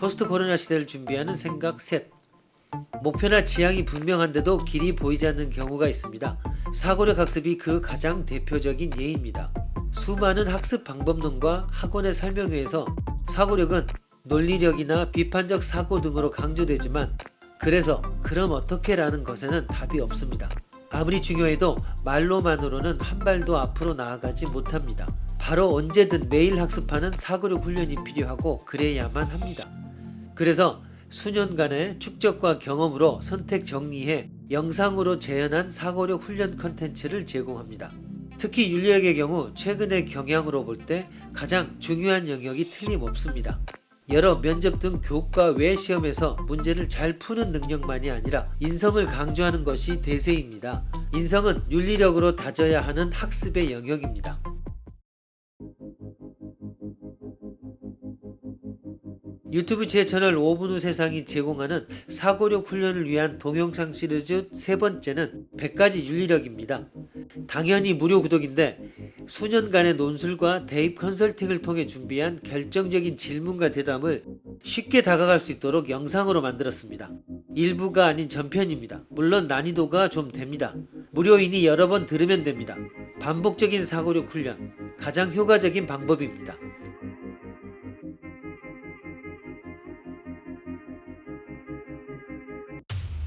포스트 코로나 시대를 준비하는 생각 셋. 목표나 지향이 분명한데도 길이 보이지 않는 경우가 있습니다. 사고력 학습이 그 가장 대표적인 예입니다. 수많은 학습 방법론과 학원의 설명회에서 사고력은 논리력이나 비판적 사고 등으로 강조되지만 그래서 그럼 어떻게 라는 것에는 답이 없습니다. 아무리 중요해도 말로만으로는 한 발도 앞으로 나아가지 못합니다. 바로 언제든 매일 학습하는 사고력 훈련이 필요하고 그래야만 합니다. 그래서 수년간의 축적과 경험으로 선택 정리해 영상으로 재현한 사고력 훈련 컨텐츠를 제공합니다. 특히 윤리학의 경우 최근의 경향으로 볼 때 가장 중요한 영역이 틀림없습니다. 여러 면접 등 교과 외 시험에서 문제를 잘 푸는 능력만이 아니라 인성을 강조하는 것이 대세입니다. 인성은 윤리력으로 다져야 하는 학습의 영역입니다. 유튜브 제 채널 5분 후 세상이 제공하는 사고력 훈련을 위한 동영상 시리즈 세 번째는 100가지 윤리력입니다. 당연히 무료 구독인데 수년간의 논술과 대입 컨설팅을 통해 준비한 결정적인 질문과 대답을 쉽게 다가갈 수 있도록 영상으로 만들었습니다. 일부가 아닌 전편입니다. 물론 난이도가 좀 됩니다. 무료이니 여러 번 들으면 됩니다. 반복적인 사고력 훈련, 가장 효과적인 방법입니다.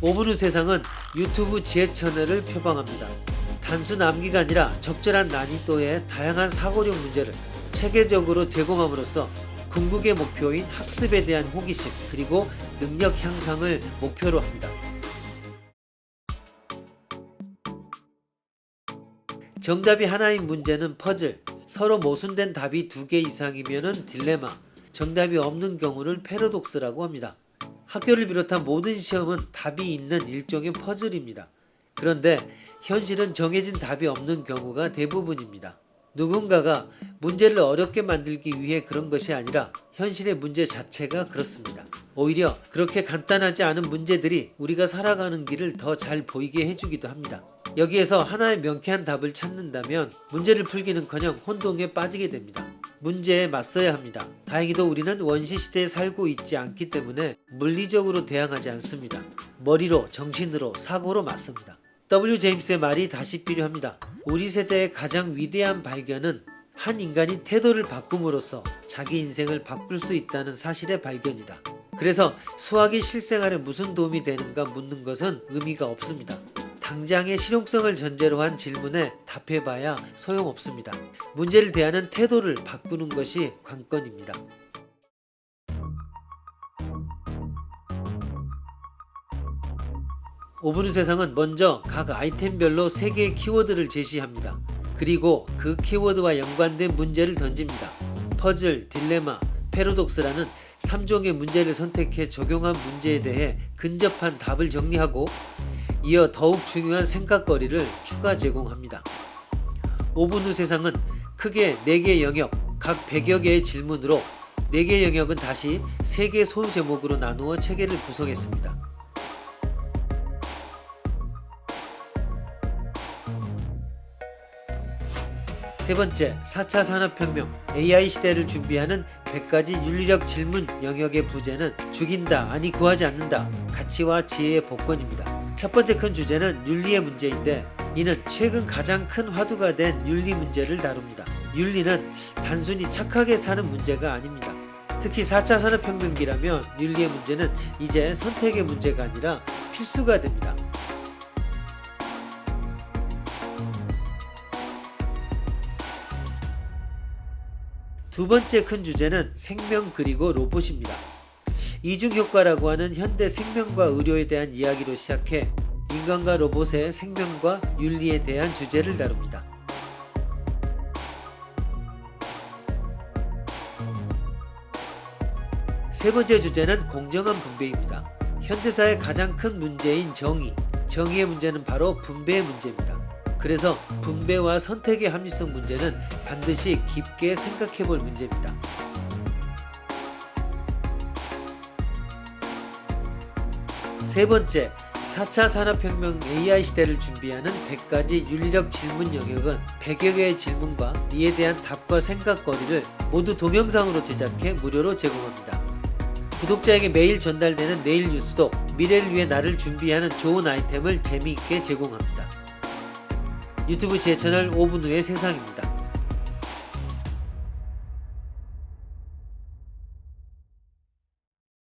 5분 후 세상은 유튜브 지혜 채널을 표방합니다. 단순 암기가 아니라 적절한 난이도의 다양한 사고력 문제를 체계적으로 제공함으로써 궁극의 목표인 학습에 대한 호기심 그리고 능력 향상을 목표로 합니다. 정답이 하나인 문제는 퍼즐, 서로 모순된 답이 두 개 이상이면 딜레마, 정답이 없는 경우를 패러독스라고 합니다. 학교를 비롯한 모든 시험은 답이 있는 일종의 퍼즐입니다. 그런데 현실은 정해진 답이 없는 경우가 대부분입니다. 누군가가 문제를 어렵게 만들기 위해 그런 것이 아니라 현실의 문제 자체가 그렇습니다. 오히려 그렇게 간단하지 않은 문제들이 우리가 살아가는 길을 더 잘 보이게 해주기도 합니다. 여기에서 하나의 명쾌한 답을 찾는다면 문제를 풀기는커녕 혼동에 빠지게 됩니다. 문제에 맞서야 합니다. 다행히도 우리는 원시 시대에 살고 있지 않기 때문에 물리적으로 대항하지 않습니다. 머리로, 정신으로, 사고로 맞섭니다. W 제임스의 말이 다시 필요합니다. 우리 세대의 가장 위대한 발견은 한 인간이 태도를 바꿈으로써 자기 인생을 바꿀 수 있다는 사실의 발견이다. 그래서 수학이 실생활에 무슨 도움이 되는가 묻는 것은 의미가 없습니다. 당장의 실용성을 전제로 한 질문에 답해봐야 소용없습니다. 문제를 대하는 태도를 바꾸는 것이 관건입니다. 5분 후 세상은 먼저 각 아이템별로 3개의 키워드를 제시합니다. 그리고 그 키워드와 연관된 문제를 던집니다. 퍼즐, 딜레마, 패러독스라는 3종의 문제를 선택해 적용한 문제에 대해 근접한 답을 정리하고 이어 더욱 중요한 생각거리를 추가 제공합니다. 5분 후 세상은 크게 4개 영역, 각 100여 개의 질문으로 4개 영역은 다시 3개 소제목으로 나누어 체계를 구성했습니다. 세 번째, 4차 산업혁명 AI 시대를 준비하는 100가지 윤리력 질문 영역의 부제는 죽인다, 아니 구하지 않는다, 가치와 지혜의 복권입니다. 첫 번째 큰 주제는 윤리의 문제인데 이는 최근 가장 큰 화두가 된 윤리 문제를 다룹니다. 윤리는 단순히 착하게 사는 문제가 아닙니다. 특히 4차 산업혁명기라면 윤리의 문제는 이제 선택의 문제가 아니라 필수가 됩니다. 두 번째 큰 주제는 생명 그리고 로봇입니다. 이중 효과라고 하는 현대 생명과 의료에 대한 이야기로 시작해 인간과 로봇의 생명과 윤리에 대한 주제를 다룹니다. 세 번째 주제는 공정한 분배입니다. 현대사의 가장 큰 문제인 정의. 정의의 문제는 바로 분배의 문제입니다. 그래서 분배와 선택의 합리성 문제는 반드시 깊게 생각해 볼 문제입니다. 세 번째, 4차 산업혁명 AI 시대를 준비하는 100가지 윤리력 질문 영역은 100여 개의 질문과 이에 대한 답과 생각거리를 모두 동영상으로 제작해 무료로 제공합니다. 구독자에게 매일 전달되는 내일 뉴스도 미래를 위해 나를 준비하는 좋은 아이템을 재미있게 제공합니다. 유튜브 제 채널 5분 후의 세상입니다.